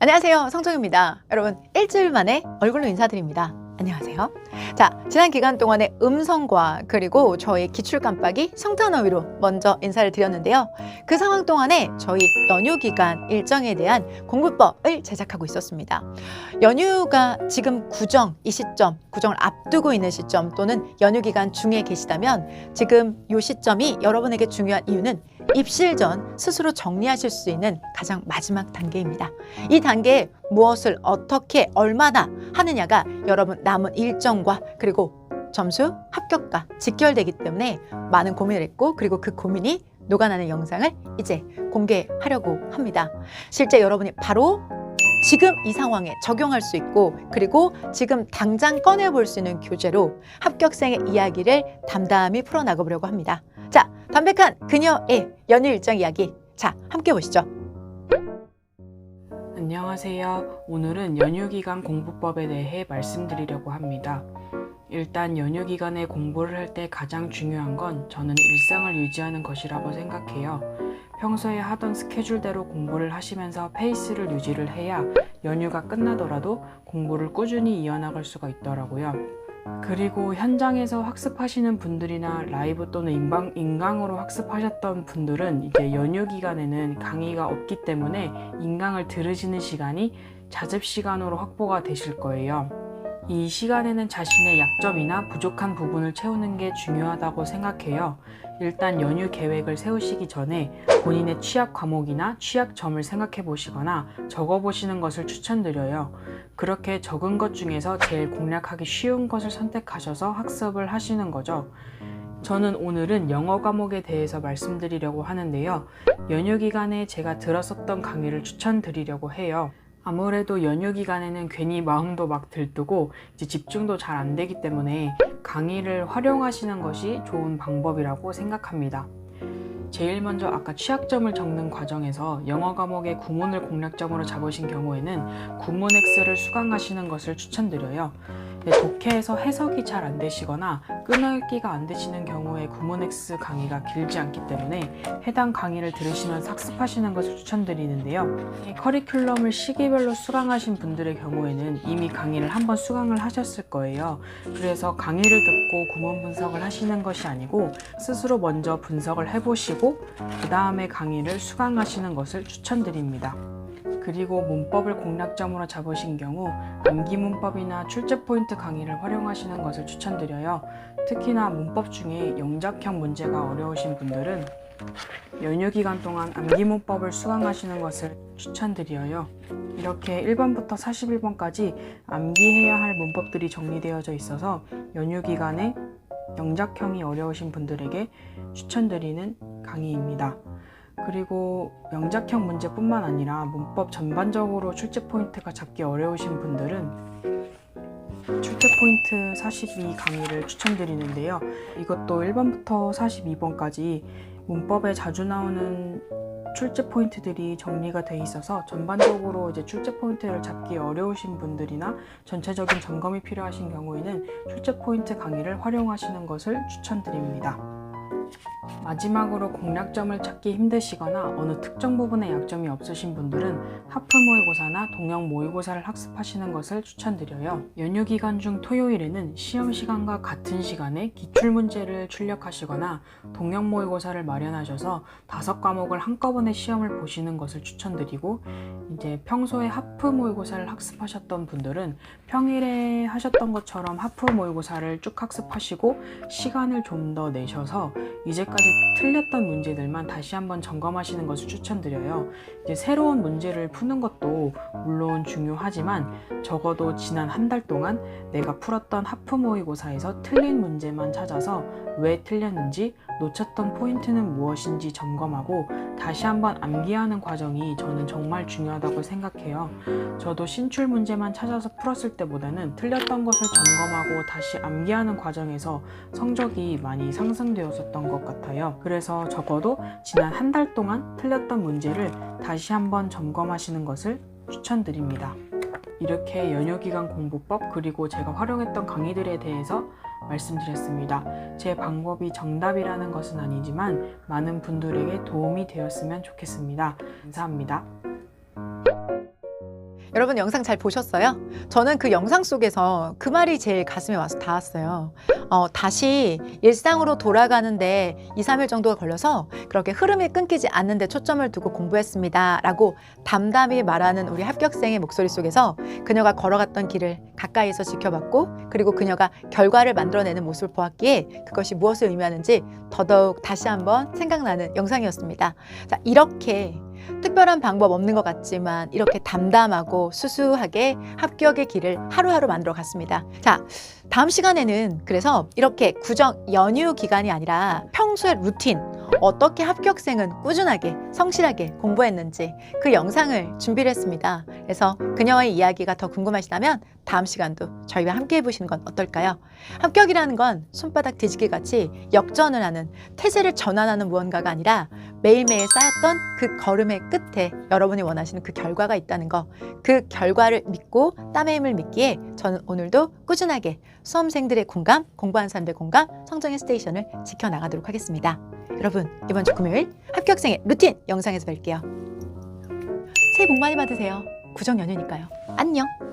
안녕하세요. 성정입니다. 여러분, 일주일 만에 얼굴로 인사드립니다. 안녕하세요. 자, 지난 기간 동안의 음성과 그리고 저의 기출 깜빡이 성탄어휘로 먼저 인사를 드렸는데요. 그 상황 동안에 저희 연휴 기간 일정에 대한 공부법을 제작하고 있었습니다. 연휴가 지금 구정, 이 시점, 구정을 앞두고 있는 시점 또는 연휴 기간 중에 계시다면 지금 이 시점이 여러분에게 중요한 이유는 입실 전 스스로 정리하실 수 있는 가장 마지막 단계입니다. 이 단계에 무엇을 어떻게 얼마나 하느냐가 여러분 남은 일정과 그리고 점수, 합격과 직결되기 때문에 많은 고민을 했고 그리고 그 고민이 녹아나는 영상을 이제 공개하려고 합니다. 실제 여러분이 바로 지금 이 상황에 적용할 수 있고 그리고 지금 당장 꺼내볼 수 있는 교재로 합격생의 이야기를 담담히 풀어나가 보려고 합니다. 자, 담백한 그녀의 연휴 일정 이야기. 자, 함께 보시죠. 안녕하세요. 오늘은 연휴 기간 공부법에 대해 말씀드리려고 합니다. 일단 연휴 기간에 공부를 할 때 가장 중요한 건 저는 일상을 유지하는 것이라고 생각해요. 평소에 하던 스케줄대로 공부를 하시면서 페이스를 유지를 해야 연휴가 끝나더라도 공부를 꾸준히 이어나갈 수가 있더라고요. 그리고 현장에서 학습하시는 분들이나 라이브 또는 인방, 인강으로 학습하셨던 분들은 이제 연휴 기간에는 강의가 없기 때문에 인강을 들으시는 시간이 자습 시간으로 확보가 되실 거예요. 이 시간에는 자신의 약점이나 부족한 부분을 채우는 게 중요하다고 생각해요. 일단 연휴 계획을 세우시기 전에 본인의 취약 과목이나 취약점을 생각해 보시거나 적어 보시는 것을 추천드려요. 그렇게 적은 것 중에서 제일 공략하기 쉬운 것을 선택하셔서 학습을 하시는 거죠. 저는 오늘은 영어 과목에 대해서 말씀드리려고 하는데요. 연휴 기간에 제가 들었었던 강의를 추천드리려고 해요. 아무래도 연휴 기간에는 괜히 마음도 막 들뜨고 이제 집중도 잘 안 되기 때문에 강의를 활용하시는 것이 좋은 방법이라고 생각합니다. 제일 먼저 아까 취약점을 적는 과정에서 영어 과목의 구문을 공략점으로 잡으신 경우에는 구문 X를 수강하시는 것을 추천드려요. 네, 독해에서 해석이 잘 안 되시거나 끊어읽기가 안 되시는 경우에 구문 X 강의가 길지 않기 때문에 해당 강의를 들으시면서 학습하시는 것을 추천드리는데요. 이 커리큘럼을 시기별로 수강하신 분들의 경우에는 이미 강의를 한번 수강을 하셨을 거예요. 그래서 강의를 듣고 구문 분석을 하시는 것이 아니고 스스로 먼저 분석을 해보 시고 그 다음에 강의를 수강하시는 것을 추천드립니다. 그리고 문법을 공략점으로 잡으신 경우 암기 문법이나 출제 포인트 강의를 활용하시는 것을 추천드려요. 특히나 문법 중에 영작형 문제가 어려우신 분들은 연휴 기간 동안 암기 문법을 수강하시는 것을 추천드려요. 이렇게 1번부터 41번까지 암기해야 할 문법들이 정리되어져 있어서 연휴 기간에 영작형이 어려우신 분들에게 추천드리는 강의입니다. 그리고 영작형 문제뿐만 아니라 문법 전반적으로 출제 포인트가 잡기 어려우신 분들은 출제 포인트 42 강의를 추천드리는데요. 이것도 1번부터 42번까지 문법에 자주 나오는 출제 포인트들이 정리가 돼 있어서 전반적으로 이제 출제 포인트를 잡기 어려우신 분들이나 전체적인 점검이 필요하신 경우에는 출제 포인트 강의를 활용하시는 것을 추천드립니다. 마지막으로 공략점을 찾기 힘드시거나 어느 특정 부분에 약점이 없으신 분들은 하프 모의고사나 동영 모의고사를 학습하시는 것을 추천드려요. 연휴 기간 중 토요일에는 시험 시간과 같은 시간에 기출 문제를 출력하시거나 동영 모의고사를 마련하셔서 다섯 과목을 한꺼번에 시험을 보시는 것을 추천드리고 이제 평소에 하프 모의고사를 학습하셨던 분들은 평일에 하셨던 것처럼 하프 모의고사를 쭉 학습하시고 시간을 좀 더 내셔서 이제까지 틀렸던 문제들만 다시 한번 점검하시는 것을 추천드려요. 이제 새로운 문제를 푸는 것도 물론 중요하지만 적어도 지난 한 달 동안 내가 풀었던 하프 모의고사에서 틀린 문제만 찾아서 왜 틀렸는지 놓쳤던 포인트는 무엇인지 점검하고 다시 한번 암기하는 과정이 저는 정말 중요하다고 생각해요. 저도 신출 문제만 찾아서 풀었을 때보다는 틀렸던 것을 점검하고 다시 암기하는 과정에서 성적이 많이 상승되었었던 것 같아요. 그래서 적어도 지난 한 달 동안 틀렸던 문제를 다시 한번 점검하시는 것을 추천드립니다. 이렇게 연휴 기간 공부법 그리고 제가 활용했던 강의들에 대해서 말씀드렸습니다. 제 방법이 정답이라는 것은 아니지만 많은 분들에게 도움이 되었으면 좋겠습니다. 감사합니다. 여러분 영상 잘 보셨어요? 저는 그 영상 속에서 그 말이 제일 가슴에 와서 닿았어요. 어, 다시 일상으로 돌아가는데 2, 3일 정도가 걸려서 그렇게 흐름이 끊기지 않는데 초점을 두고 공부했습니다. 라고 담담히 말하는 우리 합격생의 목소리 속에서 그녀가 걸어갔던 길을 가까이서 지켜봤고 그리고 그녀가 결과를 만들어내는 모습을 보았기에 그것이 무엇을 의미하는지 더더욱 다시 한번 생각나는 영상이었습니다. 자, 이렇게 특별한 방법 없는 것 같지만 이렇게 담담하고 수수하게 합격의 길을 하루하루 만들어 갔습니다. 자, 다음 시간에는 그래서 이렇게 구정 연휴 기간이 아니라 평소의 루틴, 어떻게 합격생은 꾸준하게 성실하게 공부했는지 그 영상을 준비를 했습니다. 그래서 그녀의 이야기가 더 궁금하시다면 다음 시간도 저희와 함께 해보시는 건 어떨까요? 합격이라는 건 손바닥 뒤집기 같이 역전을 하는 태세를 전환하는 무언가가 아니라 매일매일 쌓였던 그 걸음의 끝에 여러분이 원하시는 그 결과가 있다는 거, 그 결과를 믿고 땀의 힘을 믿기에 저는 오늘도 꾸준하게 수험생들의 공감, 공부하는 사람들의 공감, 성정의 스테이션을 지켜나가도록 하겠습니다. 여러분, 이번 주 금요일 합격생의 루틴 영상에서 뵐게요. 새해 복 많이 받으세요. 구정 연휴니까요. 안녕!